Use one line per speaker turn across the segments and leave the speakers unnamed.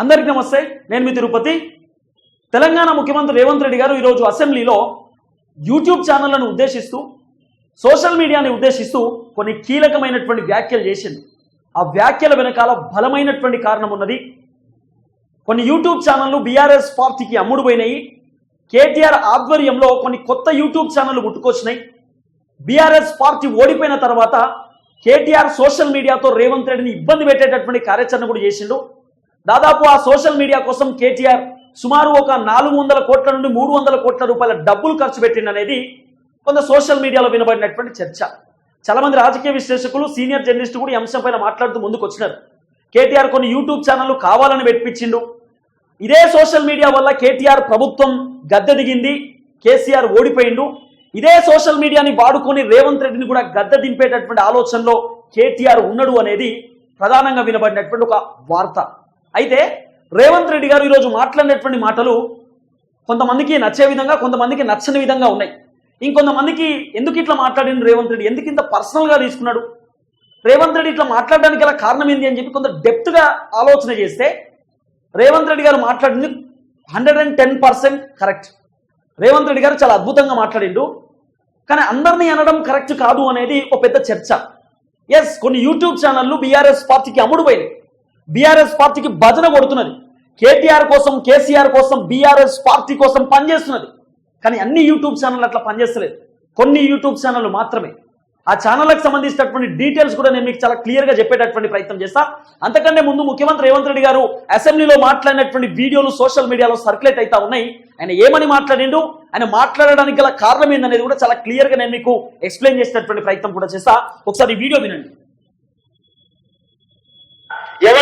అందరికీ నమస్తే నేను మీ తిరుపతి. తెలంగాణ ముఖ్యమంత్రి రేవంత్ రెడ్డి గారు ఈరోజు అసెంబ్లీలో యూట్యూబ్ ఛానళ్ళను ఉద్దేశిస్తూ సోషల్ మీడియాని ఉద్దేశిస్తూ కొన్ని కీలకమైనటువంటి వ్యాఖ్యలు చేసింది ఆ వ్యాఖ్యల వెనకాల బలమైనటువంటి కారణం ఉన్నది. కొన్ని యూట్యూబ్ ఛానళ్ళు బీఆర్ఎస్ పార్టీకి అమ్ముడు పోయినాయి కేటీఆర్ ఆధ్వర్యంలో కొన్ని కొత్త యూట్యూబ్ ఛానళ్ళు పుట్టుకొచ్చినాయి. బీఆర్ఎస్ పార్టీ ఓడిపోయిన తర్వాత కేటీఆర్ సోషల్ మీడియాతో రేవంత్ రెడ్డిని ఇబ్బంది పెట్టేటటువంటి కార్యాచరణ కూడా చేసిండు. దాదాపు ఆ సోషల్ మీడియా కోసం కేటీఆర్ సుమారు ఒక నాలుగు వందల కోట్ల నుండి మూడు వందల కోట్ల రూపాయల డబ్బులు ఖర్చు పెట్టింది అనేది కొంత సోషల్ మీడియాలో వినబడినటువంటి చర్చ. చాలామంది రాజకీయ విశ్లేషకులు సీనియర్ జర్నలిస్టు కూడా ఈ అంశం పైన మాట్లాడుతూ ముందుకు వచ్చినారు. కేటీఆర్ కొన్ని యూట్యూబ్ ఛానళ్ళు కావాలని పెట్టించిండు ఇదే సోషల్ మీడియా వల్ల కేటీఆర్ ప్రభుత్వం గద్దె దిగింది కేసీఆర్ ఓడిపోయిండు. ఇదే సోషల్ మీడియాని వాడుకొని రేవంత్ రెడ్డిని కూడా గద్దె దింపేటటువంటి ఆలోచనలో కేటీఆర్ ఉన్నాడు అనేది ప్రధానంగా వినబడినటువంటి ఒక వార్త. అయితే రేవంత్ రెడ్డి గారు ఈరోజు మాట్లాడినటువంటి మాటలు కొంతమందికి నచ్చే విధంగా కొంతమందికి నచ్చని విధంగా ఉన్నాయి. ఇంకొంతమందికి ఎందుకు ఇట్లా మాట్లాడిన రేవంత్ రెడ్డి? ఎందుకు ఇంత పర్సనల్గా తీసుకున్నాడు? రేవంత్ రెడ్డి ఇట్లా మాట్లాడడానికి గల కారణం ఏంటి అని చెప్పి కొంత డెప్త్గా ఆలోచన చేస్తే రేవంత్ రెడ్డి గారు మాట్లాడింది hundred and ten percent correct. Revanth Reddy గారు చాలా అద్భుతంగా మాట్లాడిండు. కానీ అందరినీ అనడం కరెక్ట్ కాదు అనేది ఒక పెద్ద చర్చ. ఎస్ కొన్ని యూట్యూబ్ ఛానళ్ళు బీఆర్ఎస్ పార్టీకి అమ్ముడుపోయినాయి. బీఆర్ఎస్ పార్టీకి భజన కొడుతున్నది. కేటీఆర్ కోసం కేసీఆర్ కోసం బీఆర్ఎస్ పార్టీ కోసం పనిచేస్తున్నది. కానీ అన్ని యూట్యూబ్ ఛానళ్ళు అట్లా పనిచేస్తలేదు. కొన్ని యూట్యూబ్ ఛానళ్ళు మాత్రమే. ఆ ఛానళ్ళకు సంబంధించినటువంటి డీటెయిల్స్ కూడా నేను మీకు చాలా క్లియర్గా చెప్పేటటువంటి ప్రయత్నం చేస్తా. అంతకంటే ముందు ముఖ్యమంత్రి రేవంత్ రెడ్డి గారు అసెంబ్లీలో మాట్లాడినటువంటి వీడియోలు సోషల్ మీడియాలో సర్క్యులేట్ అవుతా ఉన్నాయి. ఆయన ఏమని మాట్లాడిండు? ఆయన మాట్లాడడానికి గల కారణం ఏందనేది కూడా చాలా క్లియర్గా నేను మీకు ఎక్స్ప్లెయిన్ చేసేటటువంటి ప్రయత్నం కూడా చేస్తా. ఒకసారి వీడియో వినండి.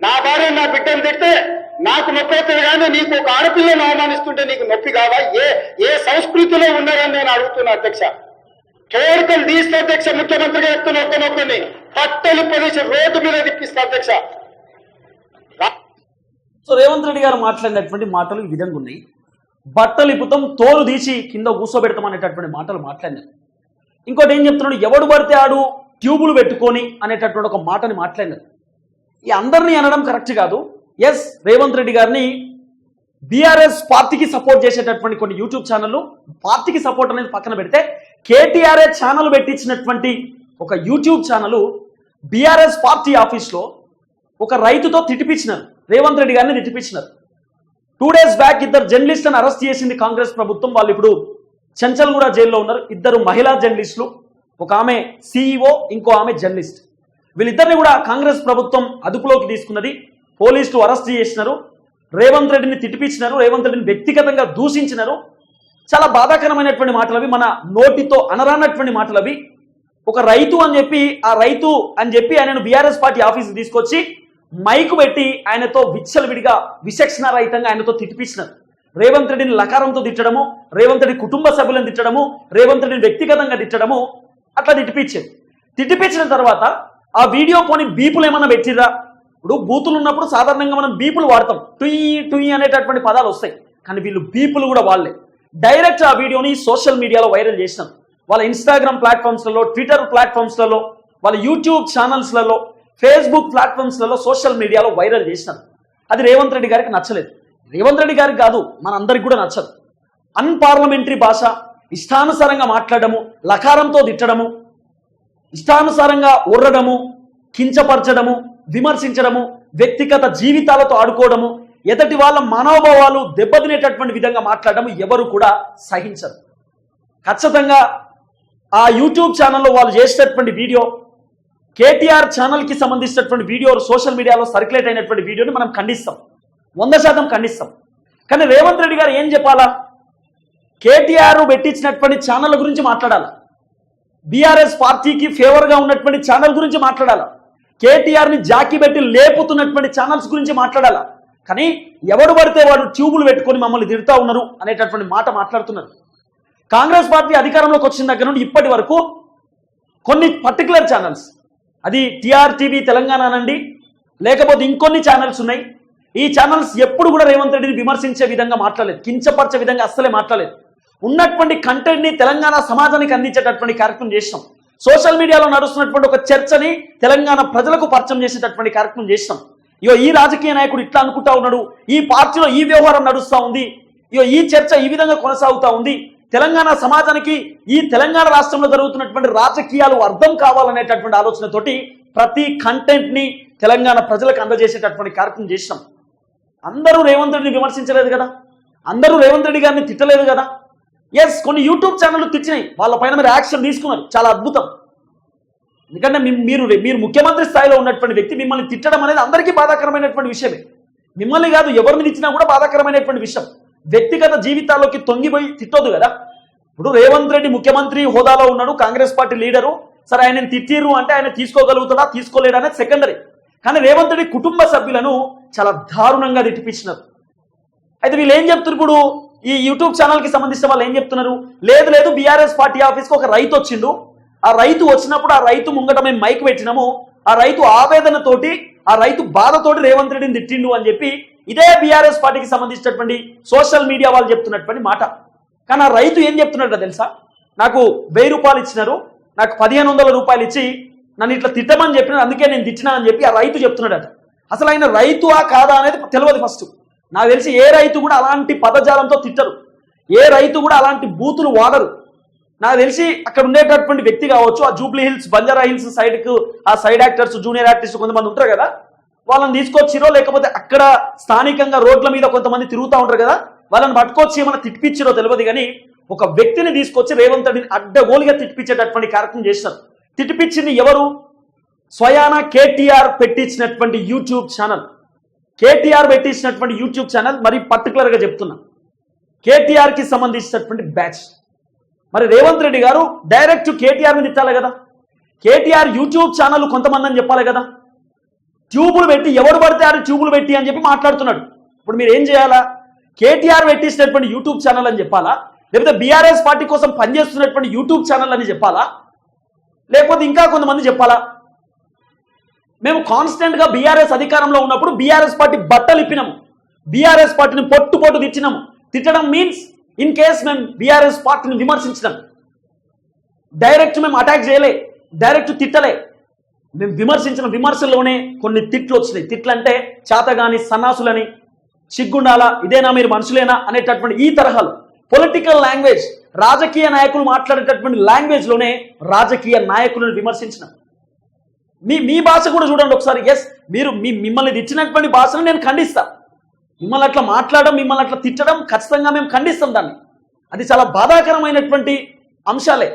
నా భార్య నా బిడ్డను తిడితే నాకు నొప్పి అవుతుంది కానీ నీకు ఒక ఆడపిల్లను అవమానిస్తుంటే నీకు నొప్పి కావా? ఏ ఏ సంస్కృతిలో ఉన్నారని నేను అడుగుతున్నా అధ్యక్ష. కేరకలు తీస్తే అధ్యక్ష ముఖ్యమంత్రిగా చెప్తున్న ఒక్కనొక్కని పట్టలు ప్రదేశ రోడ్డు మీద తిప్పిస్తా అధ్యక్ష.
సో రేవంత్ రెడ్డి గారు మాట్లాడినటువంటి మాటలు ఈ విధంగా ఉన్నాయి. బట్టలు ఇప్పుతాం తోలు తీసి కింద కూర్చోబెడతాం అనేటటువంటి మాటలు మాట్లాడినారు. ఇంకోటి ఏం చెప్తున్నాడు? ఎవడు పడితే ఆడు ట్యూబులు పెట్టుకొని అనేటటువంటి ఒక మాటని మాట్లాడినారు. ఈ అందరినీ అనడం కరెక్ట్ కాదు. ఎస్ రేవంత్ రెడ్డి గారిని బీఆర్ఎస్ పార్టీకి సపోర్ట్ చేసేటటువంటి కొన్ని యూట్యూబ్ ఛానళ్ళు పార్టీకి సపోర్ట్ అనేది పక్కన పెడితే కేటీఆర్ఏ ఛానల్ పెట్టించినటువంటి ఒక యూట్యూబ్ ఛానల్ బీఆర్ఎస్ పార్టీ ఆఫీస్లో ఒక రైతుతో తిట్టిపించినారు రేవంత్ రెడ్డి గారిని తిట్టిపించినారు టూ డేస్ బ్యాక్ ఇద్దరు జర్నలిస్టులను అరెస్ట్ చేసింది కాంగ్రెస్ ప్రభుత్వం. వాళ్ళు ఇప్పుడు చెంచల్గూడ జైల్లో ఉన్నారు. ఇద్దరు మహిళా జర్నలిస్టులు. ఒక ఆమె సీఈఓ ఇంకో ఆమె జర్నలిస్ట్. వీళ్ళిద్దరిని కూడా కాంగ్రెస్ ప్రభుత్వం అదుపులోకి తీసుకున్నది. పోలీసులు అరెస్ట్ చేసినారు. రేవంత్ రెడ్డిని తిట్టిపించినారు. రేవంత్ రెడ్డిని వ్యక్తిగతంగా దూషించినారు. చాలా బాధాకరమైనటువంటి మాటలు అవి మన నోటితో అనరానటువంటి మాటలు అవి ఒక రైతు అని చెప్పి ఆ రైతు అని చెప్పి ఆయనను బీఆర్ఎస్ పార్టీ ఆఫీస్కి తీసుకొచ్చి మైకు పెట్టి ఆయనతో విచ్చలవిడిగా విచక్షణ రహితంగా ఆయనతో తిట్టిపించినారు. రేవంత్ రెడ్డిని లకారంతో తిట్టడము రేవంత్ రెడ్డి కుటుంబ సభ్యులను తిట్టడము రేవంత్ రెడ్డిని వ్యక్తిగతంగా తిట్టడము అట్లా తిట్టిపించారు. తిట్టిపించిన తర్వాత ఆ వీడియో పోని బీపులు ఏమన్నా పెట్టిరా ఇప్పుడు బూతులు ఉన్నప్పుడు సాధారణంగా మనం బీపులు వాడతాం. టుయ్ టుయ్ అనేటటువంటి పదాలు వస్తాయి. కానీ వీళ్ళు బీపులు కూడా వాళ్ళే. డైరెక్ట్ ఆ వీడియోని సోషల్ మీడియాలో వైరల్ చేసినాం. వాళ్ళ ఇన్స్టాగ్రామ్ ప్లాట్ఫామ్స్లలో ట్విట్టర్ ప్లాట్ఫామ్స్లలో వాళ్ళ యూట్యూబ్ ఛానల్స్లలో ఫేస్బుక్ ప్లాట్ఫామ్స్లలో సోషల్ మీడియాలో వైరల్ చేసినారు అది రేవంత్ రెడ్డి గారికి నచ్చలేదు. రేవంత్ రెడ్డి గారికి కాదు మనందరికి కూడా నచ్చదు. అన్పార్లమెంటరీ భాష ఇష్టానుసారంగా మాట్లాడము లకారంతో తిట్టడము ఇష్టానుసారంగా ఉర్రడము కించపరచడము విమర్శించడము వ్యక్తిగత జీవితాలతో ఆడుకోవడము ఎదటి వాళ్ళ మనోభావాలు దెబ్బతినేటటువంటి విధంగా మాట్లాడడం ఎవరు కూడా సహించరు. ఖచ్చితంగా ఆ యూట్యూబ్ ఛానల్లో వాళ్ళు చేసేటటువంటి వీడియో కేటీఆర్ ఛానల్కి సంబంధించినటువంటి వీడియో సోషల్ మీడియాలో సర్క్యులేట్ అయినటువంటి వీడియోని మనం ఖండిస్తాం. వంద శాతం ఖండిస్తాం. కానీ రేవంత్ రెడ్డి గారు ఏం చెప్పాలా? కేటీఆర్ పెట్టించినటువంటి ఛానల్ గురించి మాట్లాడాలా? బీఆర్ఎస్ పార్టీకి ఫేవర్గా ఉన్నటువంటి ఛానల్ గురించి మాట్లాడాలా? కేటీఆర్ని జాకి పెట్టి లేపుతున్నటువంటి ఛానల్స్ గురించి మాట్లాడాలా? కానీ ఎవడు పడితే వాడు ట్యూబులు పెట్టుకొని మమ్మల్ని తిడతా ఉన్నారు అనేటటువంటి మాట మాట్లాడుతున్నారు. కాంగ్రెస్ పార్టీ అధికారంలోకి వచ్చిన దగ్గర నుండి ఇప్పటి వరకు కొన్ని పర్టికులర్ ఛానల్స్ అది టీఆర్టీవీ తెలంగాణ అనండి లేకపోతే ఇంకొన్ని ఛానల్స్ ఉన్నాయి. ఈ ఛానల్స్ ఎప్పుడు కూడా రేవంత్ రెడ్డిని విమర్శించే విధంగా మాట్లాడలేదు కించపరిచే విధంగా అస్సలే మాట్లాడలేదు. ఉన్నటువంటి కంటెంట్ని తెలంగాణ సమాజానికి అందించేటటువంటి కార్యక్రమం చేసినాం. సోషల్ మీడియాలో నడుస్తున్నటువంటి ఒక చర్చని తెలంగాణ ప్రజలకు పరిచయం చేసేటటువంటి కార్యక్రమం చేసినాం. ఇగో ఈ రాజకీయ నాయకుడు ఇట్లా అనుకుంటా ఉన్నాడు ఈ పార్టీలో ఈ వ్యవహారం నడుస్తూ ఉంది ఇగో ఈ చర్చ ఈ విధంగా కొనసాగుతూ ఉంది తెలంగాణ సమాజానికి ఈ తెలంగాణ రాష్ట్రంలో జరుగుతున్నటువంటి రాజకీయాలు అర్థం కావాలనేటటువంటి ఆలోచనతోటి ప్రతి కంటెంట్ని తెలంగాణ ప్రజలకు అందజేసేటటువంటి కార్యక్రమం చేసినాం. అందరూ రేవంత్ రెడ్డిని విమర్శించలేదు కదా? అందరూ రేవంత్ రెడ్డి గారిని తిట్టలేదు కదా? ఎస్ కొన్ని యూట్యూబ్ ఛానళ్ళు తెచ్చినాయి. వాళ్ళ పైన మీరు యాక్షన్ తీసుకున్నారు. చాలా అద్భుతం. ఎందుకంటే మీరు మీరు ముఖ్యమంత్రి స్థాయిలో ఉన్నటువంటి వ్యక్తి మిమ్మల్ని తిట్టడం అనేది అందరికీ బాధాకరమైనటువంటి విషయమే. మిమ్మల్ని కాదు ఎవరిని ఇచ్చినా కూడా బాధాకరమైనటువంటి విషయం. వ్యక్తిగత జీవితాల్లోకి తొంగిపోయి తిట్టొద్దు కదా. ఇప్పుడు రేవంత్ రెడ్డి ముఖ్యమంత్రి హోదాలో ఉన్నాడు కాంగ్రెస్ పార్టీ లీడరు. సరే ఆయన తిట్టిరు అంటే ఆయన తీసుకోగలుగుతాడా తీసుకోలేడా అనేది సెకండరీ కానీ రేవంత్ రెడ్డి కుటుంబ సభ్యులను చాలా దారుణంగా తిట్టిపించినారు. అయితే వీళ్ళు ఏం చెప్తున్నారు ఇప్పుడు? ఈ యూట్యూబ్ ఛానల్కి సంబంధించిన వాళ్ళు ఏం చెప్తున్నారు? లేదు లేదు బీఆర్ఎస్ పార్టీ ఆఫీస్కి ఒక రైతు వచ్చిండు. ఆ రైతు వచ్చినప్పుడు ఆ రైతు ముంగట మేము మైక్ పెట్టినాము. ఆ రైతు ఆవేదనతోటి ఆ రైతు బాధతోటి రేవంత్ రెడ్డిని తిట్టిండు అని చెప్పి ఇదే బీఆర్ఎస్ పార్టీకి సంబంధించినటువంటి సోషల్ మీడియా వాళ్ళు చెప్తున్నటువంటి మాట. కానీ ఆ రైతు ఏం చెప్తున్నాడో తెలుసా? నాకు వెయ్యి రూపాయలు ఇచ్చినారు. నాకు పదిహేను వందల రూపాయలు ఇచ్చి నన్ను ఇట్లా తిట్టమని చెప్పిన అందుకే నేను తిట్టినా అని చెప్పి ఆ రైతు చెప్తున్నాడట. అసలు ఆయన రైతు ఆ కాదా అనేది తెలియదు ఫస్ట్ నాకు తెలిసి ఏ రైతు కూడా అలాంటి పదజాలంతో తిట్టరు. ఏ రైతు కూడా అలాంటి బూతులు వాడరు. నాకు తెలిసి అక్కడ ఉండేటటువంటి వ్యక్తి కావచ్చు ఆ జూబ్లీ హిల్స్ బంజారా హిల్స్ సైడ్కు ఆ సైడ్ యాక్టర్స్ జూనియర్ యాక్టర్స్ కొంతమంది ఉంటారు కదా? వాళ్ళని తీసుకొచ్చిరో లేకపోతే అక్కడ స్థానికంగా రోడ్ల మీద కొంతమంది తిరుగుతూ ఉంటారు కదా? వాళ్ళని పట్టుకొచ్చి ఏమైనా తిట్టిపిచ్చిరో తెలియదు కానీ ఒక వ్యక్తిని తీసుకొచ్చి రేవంత్ రెడ్డిని అడ్డగోలుగా తిట్టిపించేటటువంటి కార్యక్రమం చేశారు తిట్టిపించింది ఎవరు? స్వయాన కేటీఆర్ పెట్టించినటువంటి యూట్యూబ్ ఛానల్. కేటీఆర్ పెట్టించినటువంటి యూట్యూబ్ ఛానల్ మరి పర్టికులర్గా చెప్తున్నా. కేటీఆర్కి సంబంధించినటువంటి బ్యాచ్. మరి రేవంత్ రెడ్డి గారు డైరెక్ట్ కేటీఆర్ మీద ఇచ్చాలి కదా. కేటీఆర్ యూట్యూబ్ ఛానల్ కొంతమంది అని చెప్పాలి కదా. ట్యూబులు పెట్టి ఎవడు పడితే ఆడు ట్యూబులు పెట్టి అని చెప్పి మాట్లాడుతున్నాడు. ఇప్పుడు మీరు ఏం చేయాలా? కేటీఆర్ పెట్టించినటువంటి యూట్యూబ్ ఛానల్ అని చెప్పాలా? లేకపోతే బీఆర్ఎస్ పార్టీ కోసం పనిచేస్తున్నటువంటి యూట్యూబ్ ఛానల్ అని చెప్పాలా? లేకపోతే ఇంకా కొంతమంది చెప్పాలా? మేము కాన్స్టెంట్గా బీఆర్ఎస్ అధికారంలో ఉన్నప్పుడు బీఆర్ఎస్ పార్టీ బట్టలు ఇప్పినాము బీఆర్ఎస్ పార్టీని పొట్టు పొట్టు తిచ్చినాము తిట్టడం మీన్స్ ఇన్ కేస్ మేము బీఆర్ఎస్ పార్టీని విమర్శించడం డైరెక్ట్ మేము అటాక్ చేయలే. డైరెక్ట్ తిట్టలే. మేము విమర్శించిన విమర్శల్లోనే కొన్ని తిట్లు వచ్చినాయి. తిట్లు అంటే చాతగాని సన్నాసులని సిగ్గుండాలా ఇదేనా మీరు మనుషులేనా అనేటటువంటి ఈ తరహాలు. పొలిటికల్ లాంగ్వేజ్ రాజకీయ నాయకులు మాట్లాడేటటువంటి లాంగ్వేజ్లోనే రాజకీయ నాయకులను విమర్శించిన. మీ మీ భాష కూడా చూడండి ఒకసారి. ఎస్ మీరు మీ మిమ్మల్ని ఇచ్చినటువంటి భాషను నేను ఖండిస్తా. మిమ్మల్ని అట్లా మాట్లాడడం మిమ్మల్ని అట్లా తిట్టడం ఖచ్చితంగా మేము ఖండిస్తాం దాన్ని. అది చాలా బాధాకరమైనటువంటి అంశాలే.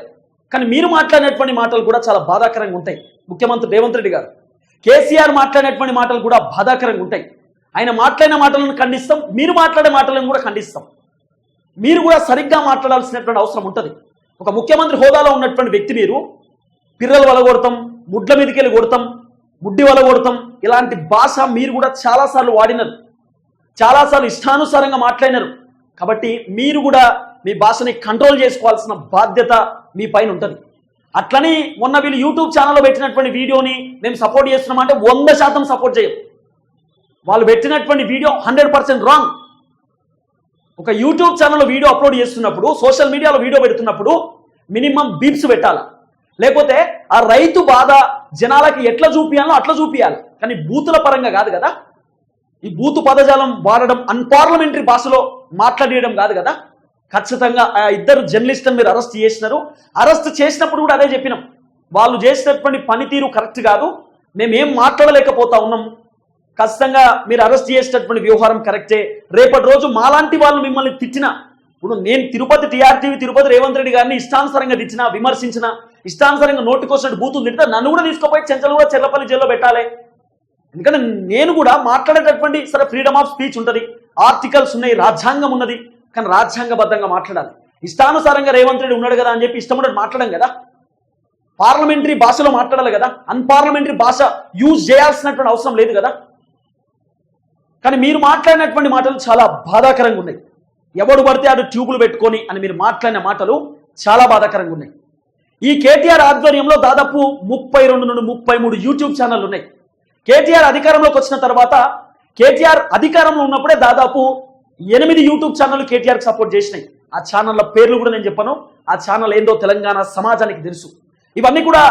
కానీ మీరు మాట్లాడినటువంటి మాటలు కూడా చాలా బాధాకరంగా ఉంటాయి. ముఖ్యమంత్రి రేవంత్ రెడ్డి గారు కేసీఆర్ మాట్లాడినటువంటి మాటలు కూడా బాధాకరంగా ఉంటాయి. ఆయన మాట్లాడిన మాటలను ఖండిస్తాం మీరు మాట్లాడే మాటలను కూడా ఖండిస్తాం. మీరు కూడా సరిగ్గా మాట్లాడాల్సినటువంటి అవసరం ఉంటుంది. ఒక ముఖ్యమంత్రి హోదాలో ఉన్నటువంటి వ్యక్తి మీరు పిర్రలు వలగొడతాం ముడ్ల మీదకి వెళ్ళి కొడతాం ముడ్డి వలగొడతాం ఇలాంటి భాష మీరు కూడా చాలాసార్లు వాడినారు. చాలాసార్లు ఇష్టానుసారంగా మాట్లాడినారు. కాబట్టి మీరు కూడా మీ భాషని కంట్రోల్ చేసుకోవాల్సిన బాధ్యత మీ పైన ఉంటుంది. అట్లని మొన్న వీళ్ళు యూట్యూబ్ ఛానల్లో పెట్టినటువంటి వీడియోని మేము సపోర్ట్ చేస్తున్నాం అంటే వంద శాతం సపోర్ట్ చేయం వాళ్ళు పెట్టినటువంటి వీడియో హండ్రెడ్ పర్సెంట్ రాంగ్ ఒక యూట్యూబ్ ఛానల్లో వీడియో అప్లోడ్ చేస్తున్నప్పుడు సోషల్ మీడియాలో వీడియో పెడుతున్నప్పుడు మినిమం బీప్స్ పెట్టాలా? లేకపోతే ఆ రైతు బాధ జనాలకి ఎట్లా చూపియాలో అట్లా చూపియాలి. కానీ బూతుల పరంగా కాదు కదా? ఈ బూతు పదజాలం వాడడం అన్పార్లమెంటరీ భాషలో మాట్లాడేయడం కాదు కదా? ఖచ్చితంగా ఆ ఇద్దరు జర్నలిస్టులను మీరు అరెస్ట్ చేసినారు. అరెస్ట్ చేసినప్పుడు కూడా అదే చెప్పినాం. వాళ్ళు చేసినటువంటి పనితీరు కరెక్ట్ కాదు. మేమేం మాట్లాడలేకపోతా ఉన్నాం. ఖచ్చితంగా మీరు అరెస్ట్ చేసేటటువంటి వ్యవహారం కరెక్టే. రేపటి రోజు మాలాంటి వాళ్ళు మిమ్మల్ని తిట్టినా ఇప్పుడు నేను తిరుపతి టీఆర్టీవీ తిరుపతి రేవంత్ రెడ్డి గారిని ఇష్టానుసారంగా తెచ్చిన విమర్శించిన ఇష్టానుసారంగా నోటికొచ్చినట్టు బూతులు తింటే నన్ను కూడా తీసుకుపోయి చెంచలు కూడా చెల్లపల్లి జైల్లో పెట్టాలి. ఎందుకంటే నేను కూడా మాట్లాడేటటువంటి సరే ఫ్రీడమ్ ఆఫ్ స్పీచ్ ఉంటుంది ఆర్టికల్స్ ఉన్నాయి రాజ్యాంగం ఉన్నది కానీ రాజ్యాంగబద్ధంగా మాట్లాడాలి. ఇష్టానుసారంగా రేవంత్ రెడ్డి ఉన్నాడు కదా అని చెప్పి ఇష్టం ఉన్నట్టు మాట్లాడడం కదా. పార్లమెంటరీ భాషలో మాట్లాడాలి కదా అన్పార్లమెంటరీ భాష యూజ్ చేయాల్సినటువంటి అవసరం లేదు కదా. కానీ మీరు మాట్లాడినటువంటి మాటలు చాలా బాధాకరంగా ఉన్నాయి. ఎవడు పడితే అటు ట్యూబులు పెట్టుకొని అని మీరు మాట్లాడిన మాటలు చాలా బాధాకరంగా ఉన్నాయి. ఈ కేటీఆర్ ఆధ్వర్యంలో దాదాపు ముప్పై రెండు నుండి ముప్పై మూడు యూట్యూబ్ ఛానళ్ళు ఉన్నాయి. కేటీఆర్ అధికారంలోకి వచ్చిన తర్వాత కేటీఆర్ అధికారంలో ఉన్నప్పుడే దాదాపు ఎనిమిది యూట్యూబ్ ఛానళ్ళు కేటీఆర్కి సపోర్ట్ చేసినాయి. ఆ ఛానళ్ళ పేర్లు కూడా నేను చెప్పాను. ఆ ఛానల్ ఏందో తెలంగాణ సమాజానికి తెలుసు. ఇవన్నీ కూడా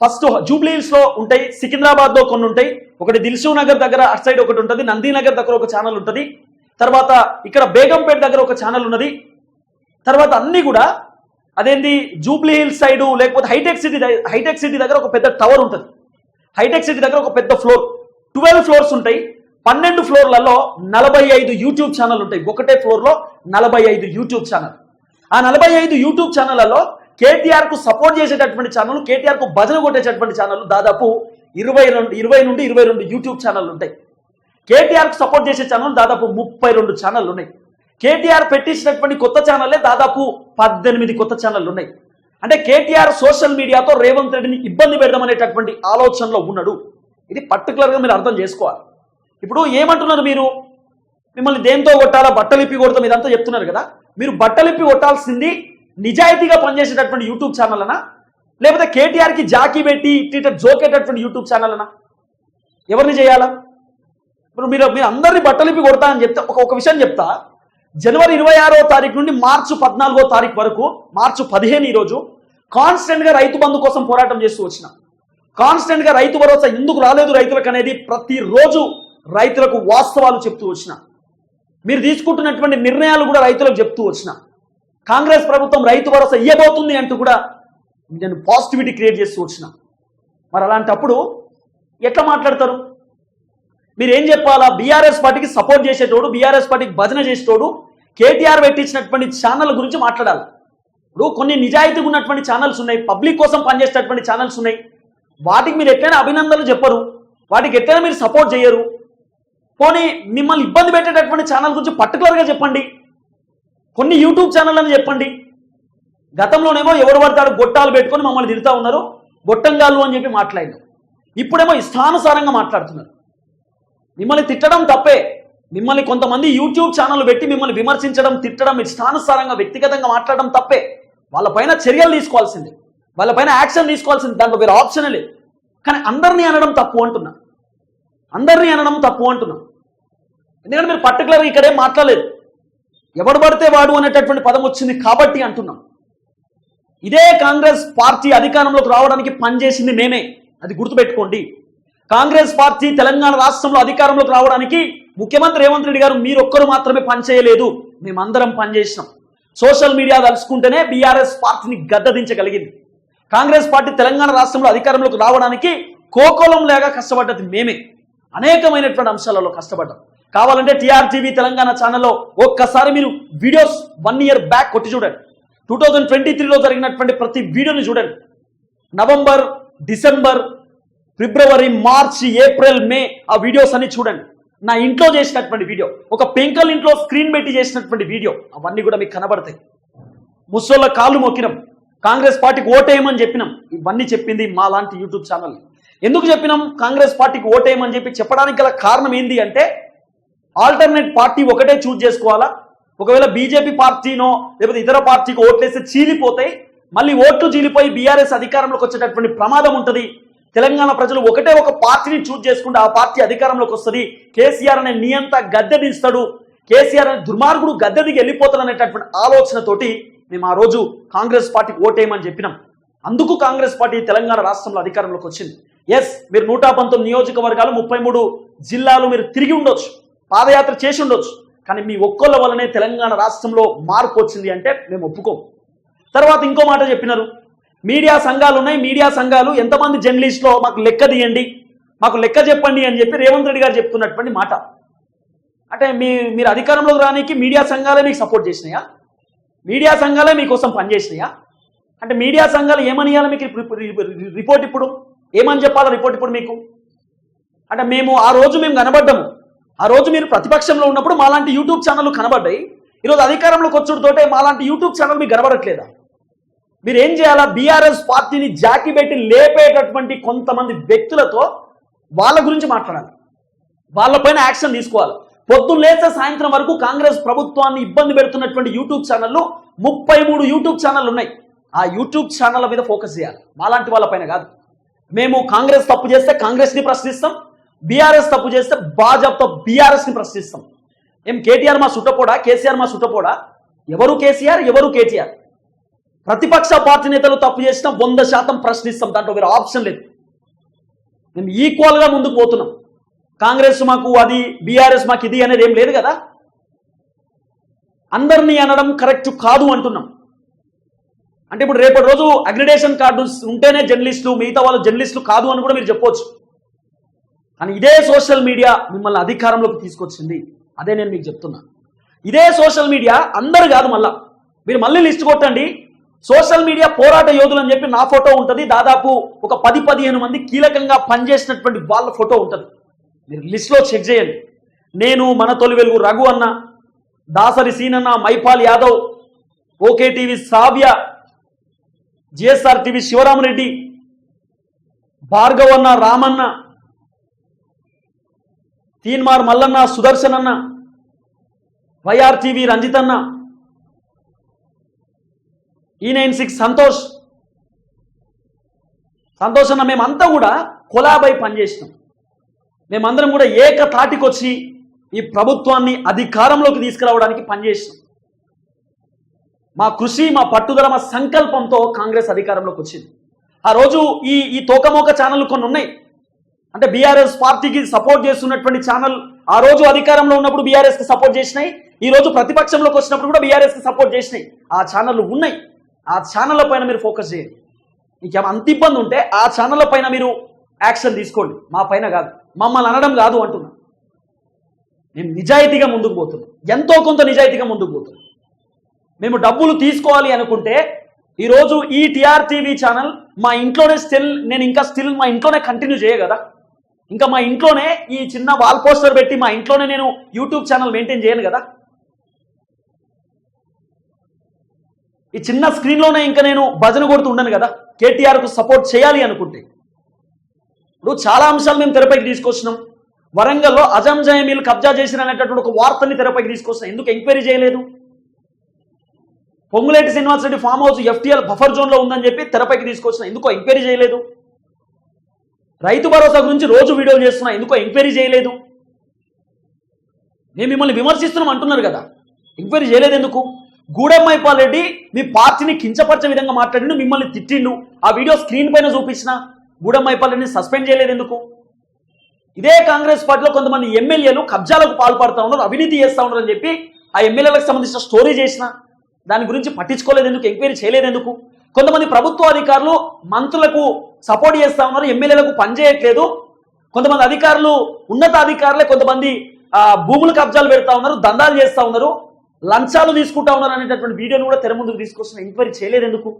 ఫస్ట్ జూబ్లీహిల్స్లో ఉంటాయి సికింద్రాబాద్లో కొన్ని ఉంటాయి. ఒకటి దిల్సు నగర్ దగ్గర అటు సైడ్ ఒకటి ఉంటుంది నందీనగర్ దగ్గర ఒక ఛానల్ ఉంటుంది. తర్వాత ఇక్కడ బేగంపేట దగ్గర ఒక ఛానల్ ఉన్నది. తర్వాత అన్నీ కూడా అదేంది జూబ్లీ హిల్స్ సైడు లేకపోతే హైటెక్ సిటీ హైటెక్ సిటీ దగ్గర ఒక పెద్ద టవర్ ఉంటుంది. హైటెక్ సిటీ దగ్గర ఒక పెద్ద ఫ్లోర్ ట్వెల్వ్ ఫ్లోర్స్ ఉంటాయి. పన్నెండు ఫ్లోర్లలో నలభై ఐదు యూట్యూబ్ ఛానల్ ఉంటాయి. ఒకటే ఫ్లోర్లో నలభై ఐదు యూట్యూబ్ ఛానల్ ఆ నలభై ఐదు యూట్యూబ్ ఛానళ్ళలో కేటీఆర్కు సపోర్ట్ చేసేటటువంటి ఛానల్ కేటీఆర్కు భజన కొట్టేటటువంటి ఛానల్ దాదాపు ఇరవై రెండు ఇరవై నుండి ఇరవై రెండు యూట్యూబ్ ఛానల్ ఉంటాయి. కేటీఆర్కు సపోర్ట్ చేసే ఛానల్ దాదాపు ముప్పై రెండు ఛానల్ ఉన్నాయి. కేటీఆర్ పెట్టించినటువంటి కొత్త ఛానల్లే దాదాపు పద్దెనిమిది కొత్త ఛానళ్ళు ఉన్నాయి. అంటే కేటీఆర్ సోషల్ మీడియాతో రేవంత్ రెడ్డిని ఇబ్బంది పెడదామనేటటువంటి ఆలోచనలో ఉన్నాడు. ఇది పర్టికులర్గా మీరు అర్థం చేసుకోవాలి. ఇప్పుడు ఏమంటున్నారు మీరు? మిమ్మల్ని దేంతో కొట్టాలా? బట్టలిప్పి కొడతాం ఇదంతా చెప్తున్నారు కదా. మీరు బట్టలిప్పి కొట్టాల్సింది నిజాయితీగా పనిచేసేటటువంటి యూట్యూబ్ ఛానల్ అనా? లేకపోతే కేటీఆర్కి జాకీ పెట్టి ఇట్ట జోకేటటువంటి యూట్యూబ్ ఛానల్ అనా? ఎవరిని చేయాలా? ఇప్పుడు మీరు మీరు అందరినీ బట్టలిపి కొడతా అని చెప్తే ఒక ఒక విషయం చెప్తా. జనవరి ఇరవై ఆరో తారీఖు నుండి మార్చి పద్నాలుగో తారీఖు వరకు మార్చి పదిహేను ఈరోజు రోజు రైతు బంధు కోసం పోరాటం చేస్తూ వచ్చిన. కాన్స్టెంట్గా రైతు భరోసా ఎందుకు రాలేదు రైతులకు అనేది ప్రతిరోజు రైతులకు వాస్తవాలు చెప్తూ వచ్చిన. మీరు తీసుకుంటున్నటువంటి నిర్ణయాలు కూడా రైతులకు చెప్తూ వచ్చిన. కాంగ్రెస్ ప్రభుత్వం రైతు భరోసా ఇవ్వబోతుంది అంటూ కూడా నేను పాజిటివిటీ క్రియేట్ చేస్తూ వచ్చిన. మరి అలాంటప్పుడు ఎట్లా మాట్లాడతారు? మీరు ఏం చెప్పాలా? బీఆర్ఎస్ పార్టీకి సపోర్ట్ చేసేటోడు బీఆర్ఎస్ పార్టీకి భజన చేసేటోడు కేటీఆర్ పెట్టించినటువంటి ఛానల్ గురించి మాట్లాడాలి. ఇప్పుడు కొన్ని నిజాయితీగా ఉన్నటువంటి ఛానల్స్ ఉన్నాయి పబ్లిక్ కోసం పనిచేసేటటువంటి ఛానల్స్ ఉన్నాయి. వాటికి మీరు ఎట్లయినా అభినందనలు చెప్పరు వాటికి ఎట్లయినా మీరు సపోర్ట్ చేయరు. పోనీ మిమ్మల్ని ఇబ్బంది పెట్టేటటువంటి ఛానల్ గురించి పర్టికులర్గా చెప్పండి. కొన్ని యూట్యూబ్ ఛానళ్ళని చెప్పండి. గతంలోనేమో ఎవరు పడతాడు గొట్టాలు పెట్టుకొని మమ్మల్ని తిడుతూ ఉన్నారు. గొట్టంగాళ్ళు అని చెప్పి మాట్లాడినారు. ఇప్పుడేమో ఇష్టానుసారంగా మాట్లాడుతున్నారు. మిమ్మల్ని తిట్టడం తప్పే. మిమ్మల్ని కొంతమంది యూట్యూబ్ ఛానల్ పెట్టి మిమ్మల్ని విమర్శించడం తిట్టడం ఇష్టానుసారంగా వ్యక్తిగతంగా మాట్లాడడం తప్పే. వాళ్ళపైన చర్యలు తీసుకోవాల్సిందే. వాళ్ళపైన యాక్షన్ తీసుకోవాల్సింది. దాంట్లో వేరే ఆప్షన్ లేదు. కానీ అందరినీ అనడం తప్పు అంటున్నా. అందరినీ అనడం తప్పు అంటున్నా. ఎందుకంటే మీరు పర్టికులర్గా ఇక్కడే మాట్లాడలేదు. ఎవడు పడితే వాడు అనేటటువంటి పదం వచ్చింది కాబట్టి అంటున్నాం. ఇదే కాంగ్రెస్ పార్టీ అధికారంలోకి రావడానికి పనిచేసింది మేమే. అది గుర్తుపెట్టుకోండి. కాంగ్రెస్ పార్టీ తెలంగాణ రాష్ట్రంలో అధికారంలోకి రావడానికి ముఖ్యమంత్రి రేవంత్ రెడ్డి గారు మీరొక్కరు మాత్రమే పనిచేయలేదు. మేమందరం పనిచేసినాం. సోషల్ మీడియా తలుచుకుంటేనే బీఆర్ఎస్ పార్టీని గద్దదించగలిగింది. కాంగ్రెస్ పార్టీ తెలంగాణ రాష్ట్రంలో అధికారంలోకి రావడానికి కోకోలం లేగా కష్టపడ్డది మేమే. అనేకమైనటువంటి అంశాలలో కష్టపడ్డాం. కావాలంటే టీఆర్టీవీ తెలంగాణ ఛానల్లో ఒక్కసారి మీరు వీడియోస్ వన్ ఇయర్ బ్యాక్ కొట్టి చూడండి. టూ థౌజండ్ ట్వంటీ త్రీలో జరిగినటువంటి ప్రతి వీడియోని చూడండి. నవంబర్ డిసెంబర్ ఫిబ్రవరి మార్చి ఏప్రిల్ మే ఆ వీడియోస్ అన్ని చూడండి. నా ఇంట్లో చేసినటువంటి వీడియో ఒక పెంకల్ ఇంట్లో స్క్రీన్ పెట్టి చేసినటువంటి వీడియో అవన్నీ కూడా మీకు కనబడతాయి. ముసోళ్ళ కాళ్ళు మొక్కినాం. కాంగ్రెస్ పార్టీకి ఓటేయమని చెప్పినాం. ఇవన్నీ చెప్పింది మా లాంటి యూట్యూబ్ ఛానల్. ఎందుకు చెప్పినాం? కాంగ్రెస్ పార్టీకి ఓటేయమని చెప్పి చెప్పడానికి గల కారణం ఏంది అంటే ఆల్టర్నేట్ పార్టీ ఒకటే చూజ్ చేసుకోవాలా? ఒకవేళ బీజేపీ పార్టీనో లేకపోతే ఇతర పార్టీకి ఓట్లేస్తే చీలిపోతాయి. మళ్ళీ ఓట్లు చీలిపోయి బీఆర్ఎస్ అధికారంలోకి వచ్చేటటువంటి ప్రమాదం ఉంటుంది. తెలంగాణ ప్రజలు ఒకటే ఒక పార్టీని చూజ్ చేసుకుంటే ఆ పార్టీ అధికారంలోకి వస్తుంది. కేసీఆర్ అనే నియంత గద్దె దిస్తాడు కేసీఆర్ అనే దుర్మార్గుడు గద్దె దిగి వెళ్ళిపోతాడు అనేటటువంటి ఆలోచనతోటి మేము ఆ రోజు కాంగ్రెస్ పార్టీకి ఓటేయమని చెప్పినాం. అందుకు కాంగ్రెస్ పార్టీ తెలంగాణ రాష్ట్రంలో అధికారంలోకి వచ్చింది. ఎస్ మీరు నూట పంతొమ్మిది నియోజకవర్గాలు ముప్పై మూడు జిల్లాలు మీరు తిరిగి ఉండొచ్చు. పాదయాత్ర చేసి ఉండొచ్చు. కానీ మీ ఒక్కళ్ళ వల్లనే తెలంగాణ రాష్ట్రంలో మార్పు వచ్చింది అంటే మేము ఒప్పుకోం. తర్వాత ఇంకో మాట చెప్పినారు. మీడియా సంఘాలు ఉన్నాయి మీడియా సంఘాలు. ఎంతమంది జర్నలిస్ట్లో మాకు లెక్క తీయండి మాకు లెక్క చెప్పండి అని చెప్పి రేవంత్ రెడ్డి గారు చెప్తున్నటువంటి మాట. అంటే మీ మీరు అధికారంలోకి రానికి మీడియా సంఘాలే మీకు సపోర్ట్ చేసినాయా? మీడియా సంఘాలే మీకోసం పనిచేసినాయా? అంటే మీడియా సంఘాలు ఏమని ఇవ్వాలి మీకు రిపోర్ట్ ఇప్పుడు? ఏమని చెప్పాలా రిపోర్ట్ ఇప్పుడు మీకు? అంటే మేము ఆ రోజు మేము కనబడ్డాము. ఆ రోజు మీరు ప్రతిపక్షంలో ఉన్నప్పుడు మాలాంటి యూట్యూబ్ ఛానళ్ళు కనబడ్డాయి. ఈరోజు అధికారంలోకి వచ్చుడుతోటే మాలాంటి యూట్యూబ్ ఛానల్ మీకు కనబడట్లేదా? మీరు ఏం చేయాలా? బీఆర్ఎస్ పార్టీని జాకి పెట్టి లేపేటటువంటి కొంతమంది వ్యక్తులతో వాళ్ళ గురించి మాట్లాడాలి. వాళ్ళపైన యాక్షన్ తీసుకోవాలి. పొద్దున్న లేస్తే సాయంత్రం వరకు కాంగ్రెస్ ప్రభుత్వాన్ని ఇబ్బంది పెడుతున్నటువంటి యూట్యూబ్ ఛానళ్ళు ముప్పై మూడు యూట్యూబ్ ఛానళ్ళు ఉన్నాయి. ఆ యూట్యూబ్ ఛానళ్ళ మీద ఫోకస్ చేయాలి. మాలాంటి వాళ్ళపైన కాదు. మేము కాంగ్రెస్ తప్పు చేస్తే కాంగ్రెస్ని ప్రశ్నిస్తాం. బీఆర్ఎస్ తప్పు చేస్తే భాజపాతో బీఆర్ఎస్ని ప్రశ్నిస్తాం. ఏం కేటీఆర్ మా సుట్టపోడా? కేసీఆర్ మా సుట్టపోడా? ఎవరు కేసీఆర్? ఎవరు కేటీఆర్? ప్రతిపక్ష పార్టీ నేతలు తప్పు చేసినా వంద శాతం ప్రశ్నిస్తాం. దాంట్లో వేరే ఆప్షన్ లేదు. మేము ఈక్వల్గా ముందుకు పోతున్నాం. కాంగ్రెస్ మాకు అది బీఆర్ఎస్ మాకు ఇది అనేది ఏం లేదు కదా? అందరినీ అనడం కరెక్ట్ కాదు అంటున్నాం. అంటే ఇప్పుడు రేపటి రోజు అగ్రిడేషన్ కార్డు ఉంటేనే జర్నలిస్టులు మిగతా వాళ్ళు జర్నలిస్టులు కాదు అని కూడా మీరు చెప్పవచ్చు కానీ ఇదే సోషల్ మీడియా మిమ్మల్ని అధికారంలోకి తీసుకొచ్చింది. అదే నేను మీకు చెప్తున్నా. ఇదే సోషల్ మీడియా అందరు కాదు మళ్ళా. మీరు మళ్ళీ లిస్ట్ కొట్టండి. సోషల్ మీడియా పోరాట యోధులు అని చెప్పి నా ఫోటో ఉంటుంది. దాదాపు ఒక పది పదిహేను మంది కీలకంగా పనిచేసినటువంటి వాళ్ళ ఫోటో ఉంటుంది. మీరు లిస్ట్లో చెక్ చేయండి. నేను మన తొలి వెలుగు రఘు అన్న Dasari Seenanna Mypal Yadav OK TV Savya GSR TV Sivaramareddy Bhargav అన్న రామన్న తీన్మార్ మల్లన్న సుదర్శన్ అన్న వైఆర్టీవీ రంజిత్ అన్న ఈ నైన్ సిక్స్ సంతోష్. సంతోష్ అన్న మేమంతా కూడా కొలాబై పనిచేసినాం. మేమందరం కూడా ఏక తాటికొచ్చి ఈ ప్రభుత్వాన్ని అధికారంలోకి తీసుకురావడానికి పనిచేసినాం. మా కృషి మా పట్టుదల మా సంకల్పంతో కాంగ్రెస్ అధికారంలోకి వచ్చింది. ఆ రోజు ఈ ఈ తోకమోక ఛానల్ కొన్ని ఉన్నాయి. అంటే బీఆర్ఎస్ పార్టీకి సపోర్ట్ చేస్తున్నటువంటి ఛానల్ ఆ రోజు అధికారంలో ఉన్నప్పుడు బీఆర్ఎస్కి సపోర్ట్ చేసినాయి. ఈ రోజు ప్రతిపక్షంలోకి వచ్చినప్పుడు కూడా బీఆర్ఎస్కి సపోర్ట్ చేసినాయి. ఆ ఛానళ్ళు ఉన్నాయి. ఆ ఛానళ్ళ పైన మీరు ఫోకస్ చేయండి. మీకు అంత ఇబ్బంది ఉంటే ఆ ఛానళ్ళ పైన మీరు యాక్షన్ తీసుకోండి. మా పైన కాదు. మమ్మల్ని అనడం కాదు అంటున్నా. మేము నిజాయితీగా ముందుకు పోతున్నాం. ఎంతో కొంత నిజాయితీగా ముందుకు పోతున్నాం. మేము డబ్బులు తీసుకోవాలి అనుకుంటే ఈరోజు ఈ టీఆర్టీవీ ఛానల్ మా ఇంట్లోనే స్టిల్ నేను ఇంకా స్టిల్ మా ఇంట్లోనే కంటిన్యూ చేయ కదా. ఇంకా మా ఇంట్లోనే ఈ చిన్న వాల్ పోస్టర్ పెట్టి మా ఇంట్లోనే నేను యూట్యూబ్ ఛానల్ మెయింటైన్ చేయను కదా. ఈ చిన్న స్క్రీన్లోనే ఇంకా నేను భజన కొడుతూ ఉండను కదా. కేటీఆర్కు సపోర్ట్ చేయాలి అనుకుంటే. ఇప్పుడు చాలా అంశాలు మేము తెరపైకి తీసుకొచ్చినాం. వరంగల్లో అజం జయమీలు కబ్జా చేసిన అనేటటువంటి ఒక వార్తని తెరపైకి తీసుకొచ్చినాం ఎందుకు ఎంక్వైరీ చేయలేదు? Ponguleti Srinivasareddy farm house FTL buffer జోన్లో ఉందని చెప్పి తెరపైకి తీసుకొచ్చిన. ఎందుకో ఎంక్వైరీ చేయలేదు? రైతు భరోసా గురించి రోజు వీడియోలు చేస్తున్నా. ఎందుకో ఎంక్వైరీ చేయలేదు? మేము మిమ్మల్ని విమర్శిస్తున్నాం అంటున్నారు కదా. ఎంక్వైరీ చేయలేదు ఎందుకు? గూడెం రెడ్డి మీ పార్టీని కించపరిచే విధంగా మాట్లాడిండు మిమ్మల్ని తిట్టిండు. ఆ వీడియో స్క్రీన్ పైన చూపించిన గూడెం రెడ్డిని సస్పెండ్ చేయలేదు ఎందుకు? ఇదే కాంగ్రెస్ పార్టీలో కొంతమంది ఎమ్మెల్యేలు కబ్జాలకు పాల్పడుతూ ఉన్నారు అవినీతి చేస్తూ ఉన్నారు అని చెప్పి ఆ ఎమ్మెల్యేలకు సంబంధించిన స్టోరీ చేసిన. దాని గురించి పట్టించుకోలేదు ఎందుకు? ఎంక్వైరీ చేయలేదు ఎందుకు? కొంతమంది ప్రభుత్వ అధికారులు మంత్రులకు సపోర్ట్ చేస్తా ఉన్నారు ఎమ్మెల్యేలకు పనిచేయట్లేదు కొంతమంది అధికారులు ఉన్నత అధికారులే కొంతమంది భూములు కబ్జాలు పెడతా ఉన్నారు దందాలు చేస్తూ ఉన్నారు. లంచాలు తీసుకుంటా ఉన్నారు అనేటటువంటి వీడియోను కూడా తెర ముందుకు తీసుకొస్తున్న ఎంక్వైరీ చేయలేదు ఎందుకు